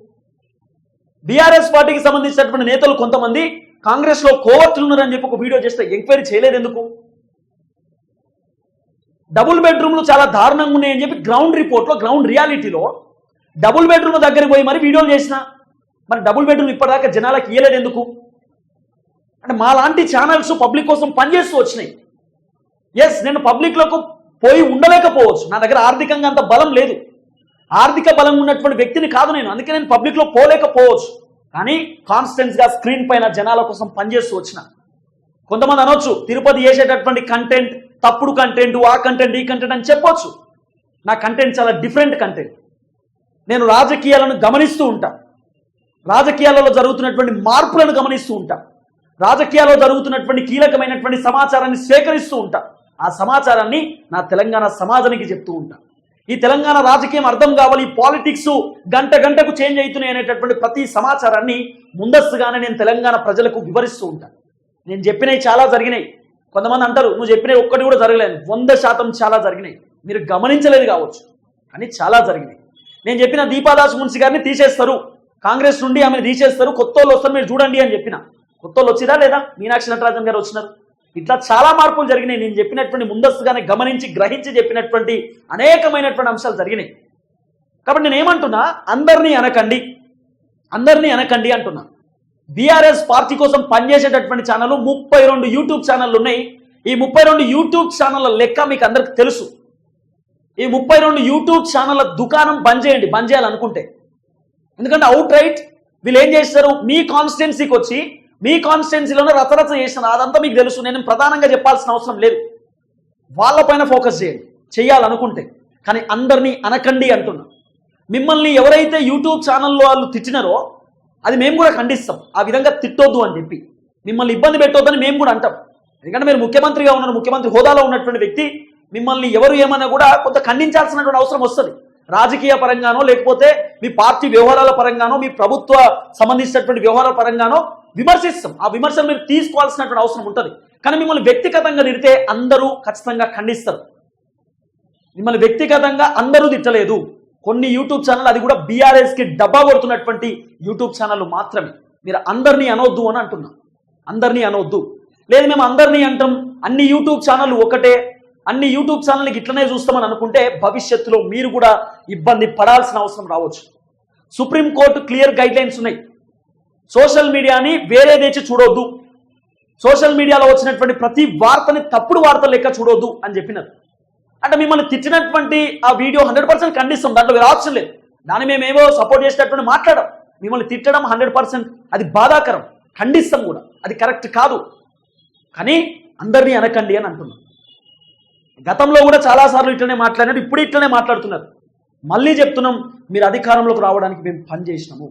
బీఆర్ఎస్ పార్టీకి సంబంధించినటువంటి నేతలు కొంతమంది కాంగ్రెస్లో కోవర్టులు ఉన్నారని చెప్పి ఒక వీడియో చేస్తే ఎంక్వైరీ చేయలేదు ఎందుకు డబుల్ బెడ్రూమ్లు చాలా దారుణంగా ఉన్నాయని చెప్పి గ్రౌండ్ రిపోర్ట్లో గ్రౌండ్ రియాలిటీలో డబుల్ బెడ్రూమ్ దగ్గరికి పోయి మరి వీడియోలు చేసిన. మరి డబుల్ బెడ్రూమ్ ఇప్పటిదాకా జనాలకు ఇయ్యలేదు ఎందుకు అంటే మా లాంటి ఛానల్స్ పబ్లిక్ కోసం పనిచేస్తూ వచ్చినాయి. ఎస్ నేను పబ్లిక్లకు పోయి ఉండలేకపోవచ్చు. నా దగ్గర ఆర్థికంగా అంత బలం లేదు. ఆర్థిక బలం ఉన్నటువంటి వ్యక్తిని కాదు నేను. అందుకే నేను పబ్లిక్లో పోలేకపోవచ్చు. కానీ కాన్స్టెన్స్గా స్క్రీన్ పైన జనాల కోసం పనిచేస్తూ వచ్చిన. కొంతమంది అనొచ్చు తిరుపతి చేసేటటువంటి కంటెంట్ తప్పుడు కంటెంట్ ఆ కంటెంట్ ఈ కంటెంట్ అని చెప్పొచ్చు. నా కంటెంట్ చాలా డిఫరెంట్ కంటెంట్ నేను రాజకీయాలను గమనిస్తూ ఉంటా. రాజకీయాలలో జరుగుతున్నటువంటి మార్పులను గమనిస్తూ ఉంటా. రాజకీయాల్లో జరుగుతున్నటువంటి కీలకమైనటువంటి సమాచారాన్ని సేకరిస్తూ ఉంటా. ఆ సమాచారాన్ని నా తెలంగాణ సమాజానికి చెప్తూ ఉంటాను ఈ తెలంగాణ రాజకీయం అర్థం కావాలి ఈ పాలిటిక్స్ గంట గంటకు చేంజ్ అవుతున్నాయి అనేటటువంటి ప్రతి సమాచారాన్ని ముందస్తుగానే నేను తెలంగాణ ప్రజలకు వివరిస్తూ ఉంటాను నేను చెప్పినవి చాలా జరిగినాయి. కొంతమంది అంటారు నువ్వు చెప్పినవి ఒక్కటి కూడా జరగలేదు. వంద శాతం చాలా జరిగినాయి. మీరు గమనించలేదు కావచ్చు కానీ చాలా జరిగినాయి. నేను చెప్పిన దీపాదాస్ మున్సి గారిని తీసేస్తారు. కాంగ్రెస్ నుండి ఆమెను తీసేస్తారు. కొత్త వాళ్ళు వస్తారు. మీరు చూడండి అని చెప్పిన. కొత్త వాళ్ళు వచ్చిరా లేదా? మీనాక్షి నటరాజన్ గారు వచ్చినారు. ఇట్లా చాలా మార్పులు జరిగినాయి. నేను చెప్పినటువంటి ముందస్తుగానే గమనించి గ్రహించి చెప్పినటువంటి అనేకమైనటువంటి అంశాలు జరిగినాయి. కాబట్టి నేను ఏమంటున్నా? అందరినీ అనకండి. అందరినీ అనకండి అంటున్నా. బీఆర్ఎస్ పార్టీ కోసం పనిచేసేటటువంటి ఛానల్ ముప్పై రెండు యూట్యూబ్ ఛానళ్ళు ఉన్నాయి. ఈ ముప్పై రెండు యూట్యూబ్ ఛానళ్ళ లెక్క మీకు అందరికి తెలుసు. ఈ ముప్పై రెండు యూట్యూబ్ ఛానళ్ళ దుకాణం బంద్ చేయండి బంద్ చేయాలనుకుంటే. ఎందుకంటే అవుట్ రైట్ వీళ్ళు ఏం చేస్తారు? మీ కాన్స్టిట్యున్సీకి వచ్చి మీ కాన్స్టిట్యున్సీలోనే రచరచ చేసిన అదంతా మీకు తెలుసు. నేను ప్రధానంగా చెప్పాల్సిన అవసరం లేదు. వాళ్ళపైన ఫోకస్ చేయండి. చేయాలనుకుంటే. కానీ అందరినీ అనకండి అంటున్నా. మిమ్మల్ని ఎవరైతే యూట్యూబ్ ఛానల్లో వాళ్ళు తిట్టినారో అది మేము కూడా ఖండిస్తాం. ఆ విధంగా తిట్టొద్దు అని చెప్పి. మిమ్మల్ని ఇబ్బంది పెట్టొద్దని మేము కూడా అంటాం. ఎందుకంటే మీరు ముఖ్యమంత్రిగా ఉన్నారు ముఖ్యమంత్రి హోదాలో ఉన్నటువంటి వ్యక్తి మిమ్మల్ని ఎవరు ఏమన్నా కూడా కొంత ఖండించాల్సినటువంటి అవసరం వస్తుంది. రాజకీయ పరంగానో లేకపోతే మీ పార్టీ వ్యవహారాల పరంగానో మీ ప్రభుత్వ సంబంధించినటువంటి వ్యవహారాల పరంగానో విమర్శిస్తాం. ఆ విమర్శలు మీరు తీసుకోవాల్సినటువంటి అవసరం ఉంటుంది. కానీ మిమ్మల్ని వ్యక్తిగతంగా తిడితే అందరూ ఖచ్చితంగా ఖండిస్తారు. మిమ్మల్ని వ్యక్తిగతంగా అందరూ తిట్టలేదు. కొన్ని యూట్యూబ్ ఛానల్ అది కూడా బీఆర్ఎస్కి డబ్బా కొడుతున్నటువంటి యూట్యూబ్ ఛానల్ మాత్రమే. మీరు అందరినీ అనొద్దు అని అంటున్నా. అందరినీ అనొద్దు. లేదు మేము అందరినీ అంటాం. అన్ని యూట్యూబ్ ఛానల్ ఒకటే. అన్ని యూట్యూబ్ ఛానల్కి ఇట్లనే చూస్తామని అనుకుంటే భవిష్యత్తులో మీరు కూడా ఇబ్బంది పడాల్సిన అవసరం రావచ్చు. సుప్రీంకోర్టు క్లియర్ గైడ్ లైన్స్ ఉన్నాయి. సోషల్ మీడియాని వేరే తెచ్చి చూడొద్దు. సోషల్ మీడియాలో వచ్చినటువంటి ప్రతి వార్తని తప్పుడు వార్త లెక్క చూడొద్దు అని చెప్పినారు. అంటే మిమ్మల్ని తిట్టినటువంటి ఆ వీడియో హండ్రెడ్ పర్సెంట్ ఖండిస్తాం. దాంట్లో వేరే ఆప్షన్ లేదు. దాన్ని మేమేమో సపోర్ట్ చేసేటటువంటి మాట్లాడడం. మిమ్మల్ని తిట్టడం హండ్రెడ్ పర్సెంట్. అది బాధాకరం. ఖండిస్తాం కూడా. అది కరెక్ట్ కాదు. కానీ అందరినీ అనకండి అని అంటున్నాం. గతంలో కూడా చాలాసార్లు ఇట్లనే మాట్లాడినారు. ఇప్పుడు ఇట్లనే మాట్లాడుతున్నారు. మళ్ళీ చెప్తున్నాం మీరు అధికారంలోకి రావడానికి మేము పనిచేసినాము.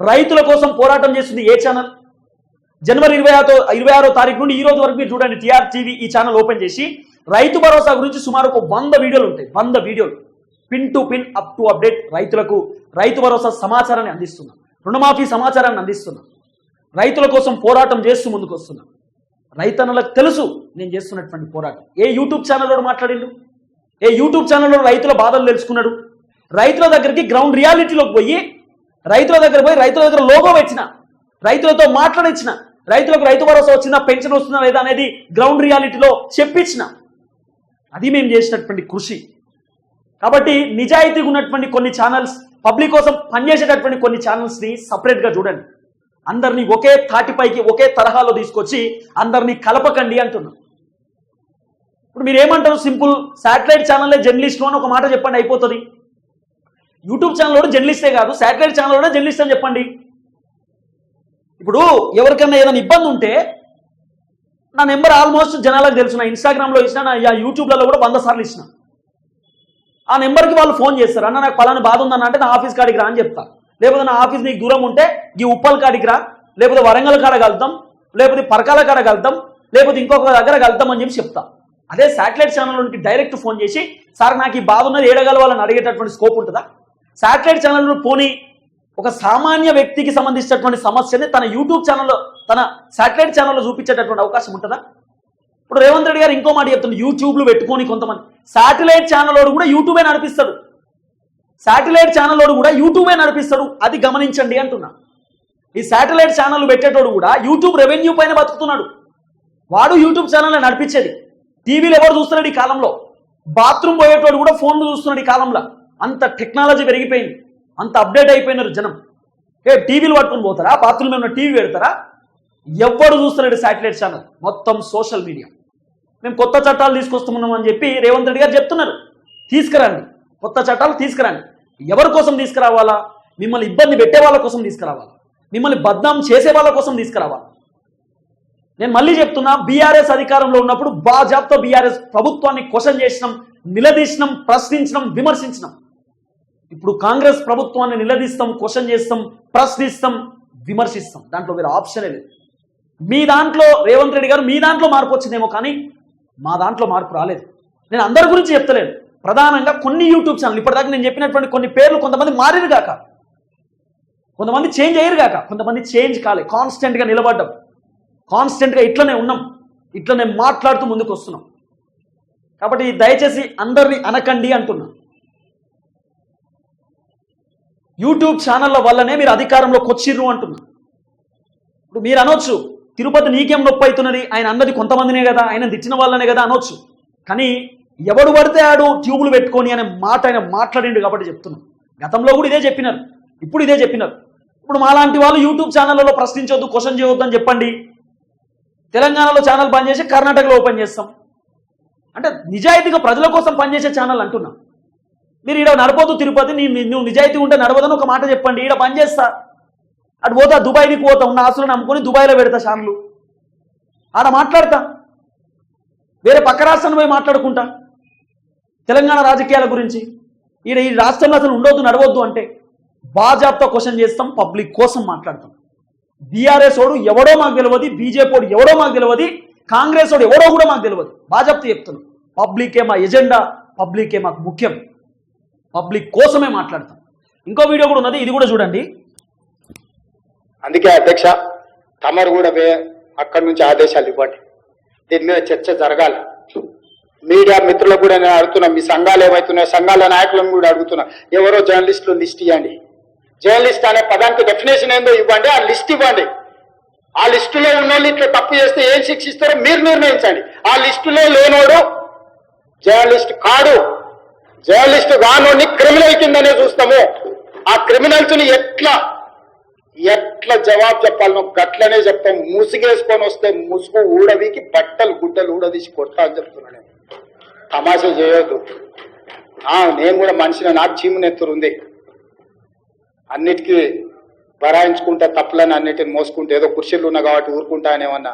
రైతుల కోసం పోరాటం చేస్తుంది ఏ ఛానల్? జనవరి ఇరవై ఆరో ఇరవై ఆరో తారీఖు నుండి ఈ రోజు వరకు మీరు చూడండి టీఆర్ టీవీ ఈ ఛానల్ ఓపెన్ చేసి రైతు భరోసా గురించి సుమారు ఒక వంద వీడియోలు ఉంటాయి. వంద వీడియోలు. Pin to pin up to update రైతులకు రైతు భరోసా సమాచారాన్ని అందిస్తున్నాం. రుణమాఫీ సమాచారాన్ని అందిస్తున్నాం. రైతుల కోసం పోరాటం చేస్తూ ముందుకు వస్తున్నాం. రైతన్నలకు తెలుసు నేను చేస్తున్నటువంటి పోరాటం. ఏ యూట్యూబ్ ఛానల్లో మాట్లాడిండు? ఏ యూట్యూబ్ ఛానల్లో రైతుల బాధలు తెలుసుకున్నాడు? రైతుల దగ్గరికి గ్రౌండ్ రియాలిటీలోకి పోయి రైతుల దగ్గర పోయి రైతుల దగ్గర లోగో వచ్చిన రైతులతో మాట్లాడించిన రైతులకు రైతు భరోసా వచ్చిందా పెన్షన్ వస్తుందా లేదా అనేది గ్రౌండ్ రియాలిటీలో చెప్పించిన. అది మేము చేసినటువంటి కృషి. కాబట్టి నిజాయితీగా ఉన్నటువంటి కొన్ని ఛానల్స్ పబ్లిక్ కోసం పనిచేసేటటువంటి కొన్ని ఛానల్స్ని సపరేట్గా చూడండి. అందరినీ ఒకే తాటిపైకి ఒకే తరహాలో తీసుకొచ్చి అందరినీ కలపకండి అంటున్నాం. ఇప్పుడు మీరు ఏమంటారు సింపుల్ శాటిలైట్ ఛానల్లే జర్నలిస్ట్ అని ఒక మాట చెప్పండి అయిపోతుంది. యూట్యూబ్ ఛానల్ కూడా జర్నలిస్టే కాదు శాటిలైట్ ఛానల్ కూడా జర్నలిస్ట్ అని చెప్పండి. ఇప్పుడు ఎవరికైనా ఏదైనా ఇబ్బంది ఉంటే నా నెంబర్ ఆల్మోస్ట్ జనాలకు తెలుసు. నా ఇన్స్టాగ్రామ్లో ఇచ్చిన నా యూట్యూబ్లలో కూడా వంద సార్లు ఇచ్చిన ఆ నెంబర్కి వాళ్ళు ఫోన్ చేస్తారు అన్న నాకు పలానా బాధ ఉందన్న అంటే నా ఆఫీస్ కాడికి రా అని చెప్తా. లేకపోతే నా ఆఫీస్ నీకు దూరం ఉంటే ఈ ఉప్పల్ కాడికి రా. లేకపోతే వరంగల్ కాడ కలుద్దాం. లేకపోతే పరకాల కాడ కలుద్దాం. లేకపోతే ఇంకొక దగ్గర కలుద్దాం అని చెప్పి చెప్తా. అదే శాటిలైట్ ఛానల్లోనికి డైరెక్ట్ ఫోన్ చేసి సార్ నాకు ఈ బాధ ఉన్నది ఏడగలవాలని అడిగేటటువంటి స్కోప్ ఉంటుందా? శాటిలైట్ ఛానల్ను పోనీ ఒక సామాన్య వ్యక్తికి సంబంధించినటువంటి సమస్యని తన యూట్యూబ్ ఛానల్లో తన శాటిలైట్ ఛానల్లో చూపించేటటువంటి అవకాశం ఉంటుందా? ఇప్పుడు రేవంత్ రెడ్డి గారు ఇంకో మాట చెప్తుంది యూట్యూబ్లు పెట్టుకొని కొంతమంది. శాటిలైట్ ఛానల్లోడు కూడా యూట్యూబే నడిపిస్తాడు. శాటిలైట్ ఛానల్లోడు కూడా యూట్యూబే నడిపిస్తాడు. అది గమనించండి అంటున్నా. ఈ శాటిలైట్ ఛానల్ పెట్టేటోడు కూడా యూట్యూబ్ రెవెన్యూ పైన బతుకుతున్నాడు. వాడు యూట్యూబ్ ఛానల్ నడిపించేది. టీవీలు ఎవరు చూస్తున్నాడు ఈ కాలంలో? బాత్రూమ్ పోయేటోడు కూడా ఫోన్లు చూస్తున్నాడు ఈ కాలంలో. అంత టెక్నాలజీ పెరిగిపోయింది. అంత అప్డేట్ అయిపోయినారు జనం. ఏ టీవీలు పట్టుకొని పోతారా? బాత్రూమ్ ఏమైనా టీవీ పెడతారా? ఎవడు చూస్తున్నాడు శాటిలైట్ ఛానల్. మొత్తం సోషల్ మీడియా. మేము కొత్త చట్టాలు తీసుకొస్తున్నాం అని చెప్పి రేవంత్ రెడ్డి గారు చెప్తున్నారు. తీసుకురండి. కొత్త చట్టాలు తీసుకురండి. ఎవరి కోసం తీసుకురావాలా? మిమ్మల్ని ఇబ్బంది పెట్టే వాళ్ళ కోసం తీసుకురావాలా? మిమ్మల్ని బద్నాం చేసే వాళ్ళ కోసం తీసుకురావాలి? నేను మళ్ళీ చెప్తున్నా బీఆర్ఎస్ అధికారంలో ఉన్నప్పుడు బాజాబ్తో బీఆర్ఎస్ ప్రభుత్వాన్ని క్వశ్చన్ చేసినాం నిలదీసినాం ప్రశ్నించినాం విమర్శించినాం. ఇప్పుడు కాంగ్రెస్ ప్రభుత్వాన్ని నిలదీస్తాం క్వశ్చన్ చేస్తాం ప్రశ్నిస్తాం విమర్శిస్తాం. దాంట్లో వేరే ఆప్షనే లేదు. మీ దాంట్లో రేవంత్ రెడ్డి గారు మీ దాంట్లో మార్పు వచ్చిందేమో కానీ మా దాంట్లో మార్పు రాలేదు. నేను అందరి గురించి చెప్తలేను. ప్రధానంగా కొన్ని యూట్యూబ్ ఛానల్ ఇప్పటిదాకా నేను చెప్పినటువంటి కొన్ని పేర్లు కొంతమంది మారిరు గాక. కొంతమంది చేంజ్ అయ్యారు గాక. కొంతమంది చేంజ్ కాలే. కాన్స్టెంట్గా నిలబడ్డం. కాన్స్టెంట్గా ఇట్లనే ఉన్నాం. ఇట్లనే మాట్లాడుతూ ముందుకు వస్తున్నాం కాబట్టి దయచేసి అందరినీ అనకండి అంటున్నా. యూట్యూబ్ ఛానళ్ళ వల్లనే మీరు అధికారంలోకి వచ్చిర్రు అంటున్నా. ఇప్పుడు మీరు అనొచ్చు తిరుపతి నీకేం నొప్పి అవుతున్నది ఆయన అన్నది కొంతమందినే కదా ఆయన తెచ్చిన వాళ్ళనే కదా అనొచ్చు. కానీ ఎవడు పడితే ఆడు ట్యూబులు పెట్టుకొని అనే మాట ఆయన మాట్లాడిండు కాబట్టి చెప్తున్నాను గతంలో కూడా ఇదే చెప్పినారు. ఇప్పుడు ఇదే చెప్పినారు. ఇప్పుడు మాలాంటి వాళ్ళు యూట్యూబ్ ఛానళ్ళలో ప్రశ్నించొద్దు క్వశ్చన్ చేయొద్దు అని చెప్పండి. తెలంగాణలో ఛానల్ పనిచేసి కర్ణాటకలో ఓపెన్ చేస్తాం. అంటే నిజాయితీగా ప్రజల కోసం పనిచేసే ఛానల్ అంటున్నాం. మీరు ఈడ నడపోతూ తిరుపతి నీ నువ్వు నిజాయితీ ఉంటే నడవదని ఒక మాట చెప్పండి ఈడ పని చేస్తా. అటు పోతా దుబాయ్కి పోతా ఉన్న ఆశలు నమ్ముకొని దుబాయ్లో పెడతా షాన్లు. ఆడ మాట్లాడతా. వేరే పక్క రాష్ట్రాన్ని పోయి మాట్లాడుకుంటా. తెలంగాణ రాజకీయాల గురించి. ఈడ ఈ రాష్ట్రంలో అసలు ఉండొద్దు నడవద్దు అంటే బాజాబ్తో క్వశ్చన్ చేస్తాం పబ్లిక్ కోసం మాట్లాడతాం. బీఆర్ఎస్ ఓడు ఎవడో మాకు తెలియదు బీజేపీ ఓడు ఎవడో మాకు తెలియదు కాంగ్రెస్ ఓడు ఎవడో కూడా మాకు తెలియదు బాజాబ్తో చెప్తున్నాం. పబ్లికే మా ఎజెండా పబ్లికే మాకు ముఖ్యం. పబ్లిక్ కోసమే మాట్లాడతాం. ఇంకో వీడియో కూడా ఉన్నది ఇది కూడా చూడండి.
అందుకే అధ్యక్ష తమరు కూడా వే అక్కడి నుంచి ఆదేశాలు ఇవ్వండి. దీని మీద చర్చ జరగాలి. మీడియా మిత్రులకు కూడా నేను అడుగుతున్నా మీ సంఘాలు ఏమవుతున్నాయి సంఘాల నాయకులను కూడా అడుగుతున్నా ఎవరో జర్నలిస్టులు లిస్ట్ ఇవ్వండి. జర్నలిస్ట్ అనే పదానికి డెఫినేషన్ ఏందో ఇవ్వండి ఆ లిస్ట్ ఇవ్వండి. ఆ లిస్టులో ఉన్నోళ్ళు ఇట్లా తప్పు చేస్తే ఏం శిక్షిస్తారో మీరు నిర్ణయించండి. ఆ లిస్టులో లేనోడు జర్నలిస్ట్ కాడు. జర్నలిస్ట్ కానోడిని క్రిమినల్ కిందనే చూస్తాము. ఆ క్రిమినల్స్ని ఎట్లా ఎట్లా జవాబు చెప్పాలనో గట్లనే చెప్తాం. ముసుగేసుకొని వస్తే ముసుగు ఊడవికి బట్టలు గుడ్డలు ఊడదీసి కొడతా అని చెప్తున్నాను తమాష తమాషా చేయొద్దు. నేను కూడా మనిషిని నాకు చీము నెత్తురుంది. అన్నిటికీ బరాయించుకుంటే తప్పులని అన్నిటిని మోసుకుంటే ఏదో కుర్చీలు ఉన్నా కాబట్టి ఊరుకుంటా అనేమన్నా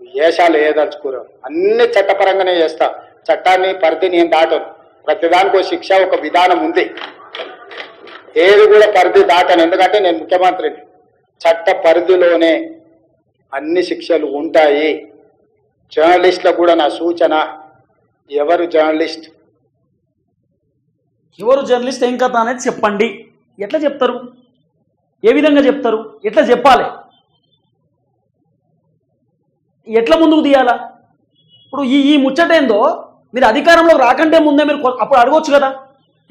వేషాలు ఏదలుచుకోరు అన్ని చట్టపరంగానే చేస్తా. చట్టాన్ని పరిధిని నేను దాటను ప్రతిదానికి ఒక శిక్ష ఒక విధానం ఉంది. ఏది కూడా పరిధి దాటను. ఎందుకంటే నేను ముఖ్యమంత్రిని. చట్ట పరిధిలోనే అన్ని శిక్షలు ఉంటాయి. జర్నలిస్టులకు కూడా నా సూచన ఎవరు జర్నలిస్ట్?
ఎవరు జర్నలిస్ట్ ఏం కథ అనేది చెప్పండి. ఎట్లా చెప్తారు? ఏ విధంగా చెప్తారు? ఎట్లా చెప్పాలి? ఎట్లా ముందుకు తీయాలా? ఇప్పుడు ఈ ఈ ముచ్చటేందో మీరు అధికారంలో రాకంటే ముందే మీరు అప్పుడు అడగొచ్చు కదా.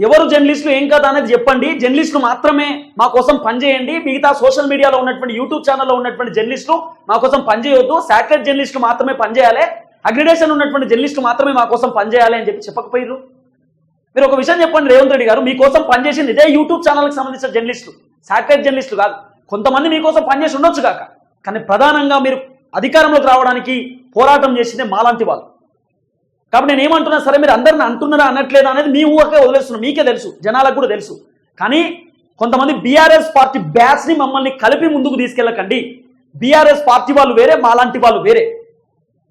ఎవరు జర్నలిస్టులు ఏం కదా అనేది చెప్పండి. జర్నలిస్టులు మాత్రమే మా కోసం పనిచేయండి మిగతా సోషల్ మీడియాలో ఉన్నటువంటి యూట్యూబ్ ఛానల్లో ఉన్నటువంటి జర్నలిస్టులు మా కోసం పనిచేయొద్దు సాటిలైట్ జర్నలిస్టులు మాత్రమే పనిచేయాలి అగ్రిడేషన్ ఉన్నటువంటి జర్నలిస్టులు మాత్రమే మా కోసం పనిచేయాలి అని చెప్పి చెప్పకపోయారు మీరు ఒక విషయం చెప్పండి రేవంత్ రెడ్డి గారు. మీకోసం పనిచేసింది ఇదే యూట్యూబ్ ఛానల్కి సంబంధించిన జర్నలిస్టులు. సాటిలైట్ జర్నలిస్టులు కాదు. కొంతమంది మీకోసం పనిచేసి ఉండొచ్చు కాక. కానీ ప్రధానంగా మీరు అధికారంలోకి రావడానికి పోరాటం చేసిందే మాలాంటి వాళ్ళు. కాబట్టి నేను ఏమంటున్నా సరే మీరు అందరిని అంటున్నారా అనట్లేదా అనేది మీ ఊహకే వదిలేస్తున్నాం. మీకే తెలుసు జనాలకు కూడా తెలుసు. కానీ కొంతమంది బీఆర్ఎస్ పార్టీ బ్యాచ్ని మమ్మల్ని కలిపి ముందుకు తీసుకెళ్ళకండి. బీఆర్ఎస్ పార్టీ వాళ్ళు వేరే మాలాంటి వాళ్ళు వేరే.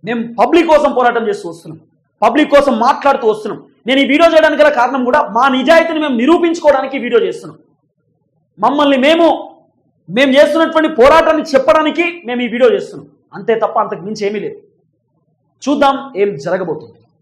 మేము పబ్లిక్ కోసం పోరాటం చేస్తూ వస్తున్నాం. పబ్లిక్ కోసం మాట్లాడుతూ వస్తున్నాం. నేను ఈ వీడియో చేయడానికి గల కారణం కూడా మా నిజాయితీని మేము నిరూపించుకోవడానికి వీడియో చేస్తున్నాం. మమ్మల్ని మేము మేము చేస్తున్నటువంటి పోరాటాన్ని చెప్పడానికి మేము ఈ వీడియో చేస్తున్నాం. అంతే తప్ప అంతకు మించి ఏమీ లేదు. చూద్దాం ఏం జరగబోతుంది.